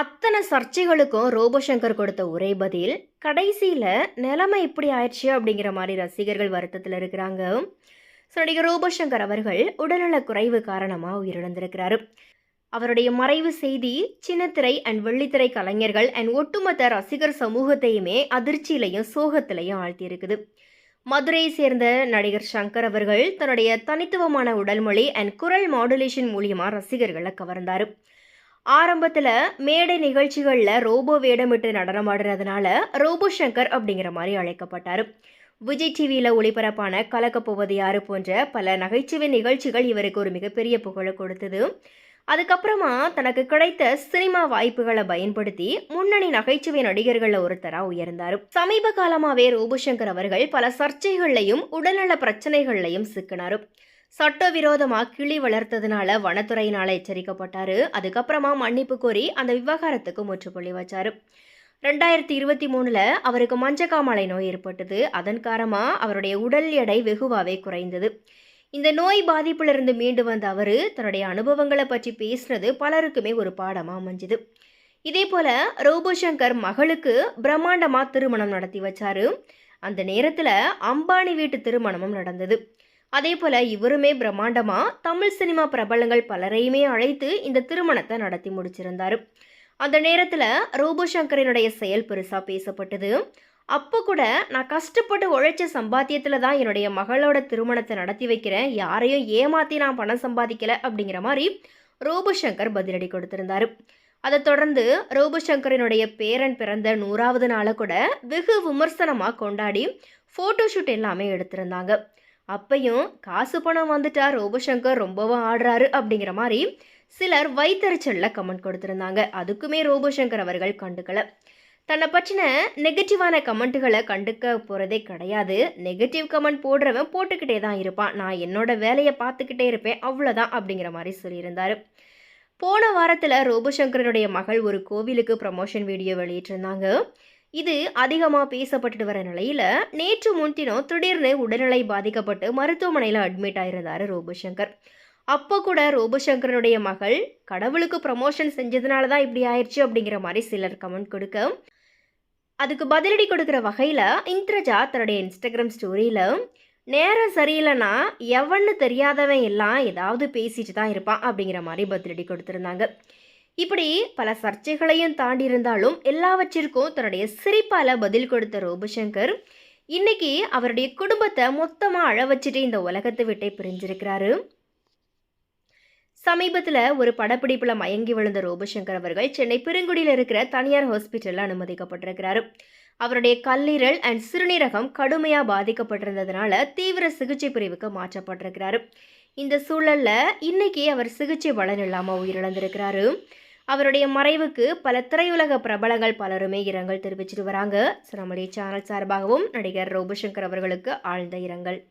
அத்தனை சர்ச்சைகளுக்கும் ரோபோசங்கர் கொடுத்த ஒரே பதில் கடைசியில் நிலைமை இப்படி ஆயிடுச்சு அப்படிங்கிற மாதிரி ரசிகர்கள் வருத்தத்தில் இருக்கிறாங்க. ஸோ நடிகர் ரோபோசங்கர் அவர்கள் உடல்நலக் குறைவு காரணமாக உயிரிழந்திருக்கிறாரு. அவருடைய மறைவு செய்தி சின்னத்திரை அண்ட் வெள்ளித்திரை கலைஞர்கள் அண்ட் ஒட்டுமொத்த ரசிகர் சமூகத்தையுமே அதிர்ச்சியிலையும் சோகத்திலையும் ஆழ்த்தியிருக்குது. மதுரையை சேர்ந்த நடிகர் சங்கர் அவர்கள் தன்னுடைய தனித்துவமான உடல்மொழி அண்ட் குரல் மாடுலேஷன் மூலியமாக ரசிகர்களை கவர்ந்தார். ஆரம்பத்தில் மேடை நிகழ்ச்சிகளில் ரோபோ வேடமிட்டு நடனமாடுறதுனால ரோபோ சங்கர் அப்படிங்கிற மாதிரி அழைக்கப்பட்டார். விஜய் டிவியில் ஒளிபரப்பான கலக்கப்போவது யாரு போன்ற பல நகைச்சுவை நிகழ்ச்சிகள் இவருக்கு ஒரு மிகப்பெரிய புகழை கொடுத்தது. அதுக்கப்புறமா தனக்கு கிடைத்த சினிமா வாய்ப்புகளை பயன்படுத்தி முன்னணி நகைச்சுவை நடிகர்களில் ஒருத்தராக உயர்ந்தார். சமீப காலமாகவே ரோபோசங்கர் அவர்கள் பல சர்ச்சைகள்லையும் உடல்நல பிரச்சனைகள்லையும் சிக்கினார். சட்டவிரோதமாக கிளி வளர்த்ததுனால வனத்துறையினால எச்சரிக்கப்பட்டாரு. அதுக்கப்புறமா மன்னிப்பு கோரி அந்த விவகாரத்துக்கு முற்றுப்புள்ளி வச்சாரு. ரெண்டாயிரத்தி இருபத்தி மூணுல அவருக்கு மஞ்சக்காமலை நோய் ஏற்பட்டது. அதன் காரணமாக அவருடைய உடல் எடை வெகுவாவே குறைந்தது. இந்த நோய் பாதிப்பிலிருந்து மீண்டு வந்த அவர் தன்னுடைய அனுபவங்களை பற்றி பேசுனது பலருக்குமே ஒரு பாடமாக அமைஞ்சுது. இதே போல ரோபோசங்கர் மகளுக்கு பிரம்மாண்டமாக திருமணம் நடத்தி வச்சாரு. அந்த நேரத்தில் அம்பானி வீட்டு திருமணமும் நடந்தது. அதே போல இவருமே பிரம்மாண்டமா தமிழ் சினிமா பிரபலங்கள் பலரையுமே அழைத்து இந்த திருமணத்தை நடத்தி முடிச்சிருந்தார். அந்த நேரத்தில் ரோபோ சங்கரினுடைய செயல் பெருசாக பேசப்பட்டது. அப்போ கூட நான் கஷ்டப்பட்டு உழைச்ச சம்பாத்தியத்தில் தான் என்னுடைய மகளோட திருமணத்தை நடத்தி வைக்கிறேன் யாரையும் ஏமாற்றி நான் பணம் சம்பாதிக்கலை அப்படிங்கிற மாதிரி ரூபசங்கர் பதிலடி கொடுத்திருந்தார். அதை தொடர்ந்து ரோபோ சங்கரினுடைய பேரன் பிறந்த நூறாவது நாளை கூட வெகு விமர்சனமாக கொண்டாடி ஃபோட்டோஷூட் எல்லாமே எடுத்திருந்தாங்க. அப்பையும் காசு பணம் வந்துட்டா ரோபோசங்கர் ரொம்பவும் ஆடுறாரு அப்படிங்கிற மாதிரி சிலர் வைத்தறிச்சலில் கமெண்ட் கொடுத்துருந்தாங்க. அதுக்குமே ரோபோசங்கர் அவர்கள் கண்டுக்கல. தன்னை பற்றின நெகட்டிவான கமெண்ட்டுகளை கண்டுக்க போகிறதே கிடையாது. நெகட்டிவ் கமெண்ட் போடுறவன் போட்டுக்கிட்டே தான் இருப்பான். நான் என்னோட வேலையை பார்த்துக்கிட்டே இருப்பேன். அவ்வளோதான் அப்படிங்கிற மாதிரி சொல்லியிருந்தார். போன வாரத்தில் ரோபோசங்கரனுடைய மகள் ஒரு கோவிலுக்கு ப்ரமோஷன் வீடியோ வெளியிட்டிருந்தாங்க. இது அதிகமாக பேசப்பட்டு வர நிலையில் நேற்று முன்தினம் திடீர்னு உடல்நிலை பாதிக்கப்பட்டு மருத்துவமனையில் அட்மிட் ஆயிருந்தார் ரோபோசங்கர். அப்போ கூட ரோபோசங்கரனுடைய மகள் கடவுளுக்கு ப்ரமோஷன் செஞ்சதுனால தான் இப்படி ஆயிடுச்சு அப்படிங்கிற மாதிரி சிலர் கமெண்ட் கொடுக்க அதுக்கு பதிலடி கொடுக்குற வகையில் இந்திரஜா தன்னுடைய இன்ஸ்டாகிராம் ஸ்டோரியில் நேரம் சரியில்லைன்னா எவன்னு தெரியாதவன் எல்லாம் ஏதாவது பேசிட்டு தான் இருப்பான் அப்படிங்கிற மாதிரி பதிலடி கொடுத்துருந்தாங்க. இப்படி பல சர்ச்சைகளையும் தாண்டி இருந்தாலும் எல்லாவற்றிற்கும் தன்னுடைய சிரிப்பால் பதில் கொடுத்த ரோபசங்கர் இன்னைக்கு அவருடைய குடும்பத்தை மொத்தமாக அழ வச்சுட்டு இந்த உலகத்தை விட்டே பிரிஞ்சிருக்கிறாரு. சமீபத்தில் ஒரு படப்பிடிப்பில் மயங்கி விழுந்த ரோபசங்கர் அவர்கள் சென்னை பெருங்குடியில் இருக்கிற தனியார் ஹாஸ்பிட்டலில் அனுமதிக்கப்பட்டிருக்கிறாரு. அவருடைய கல்லீரல் அண்ட் சிறுநீரகம் கடுமையாக பாதிக்கப்பட்டிருந்ததுனால தீவிர சிகிச்சை பிரிவுக்கு மாற்றப்பட்டிருக்கிறாரு. இந்த சூழலில் இன்னைக்கு அவர் சிகிச்சை பலன் இல்லாமல் உயிரிழந்திருக்கிறாரு. அவருடைய மறைவுக்கு பல திரையுலக பிரபலங்கள் பலருமே இரங்கல் தெரிவிச்சிட்டு வராங்க. ஸோ நம்முடைய சேனல் சார்பாகவும் நடிகர் ரோபசங்கர் அவர்களுக்கு ஆழ்ந்த இரங்கல்.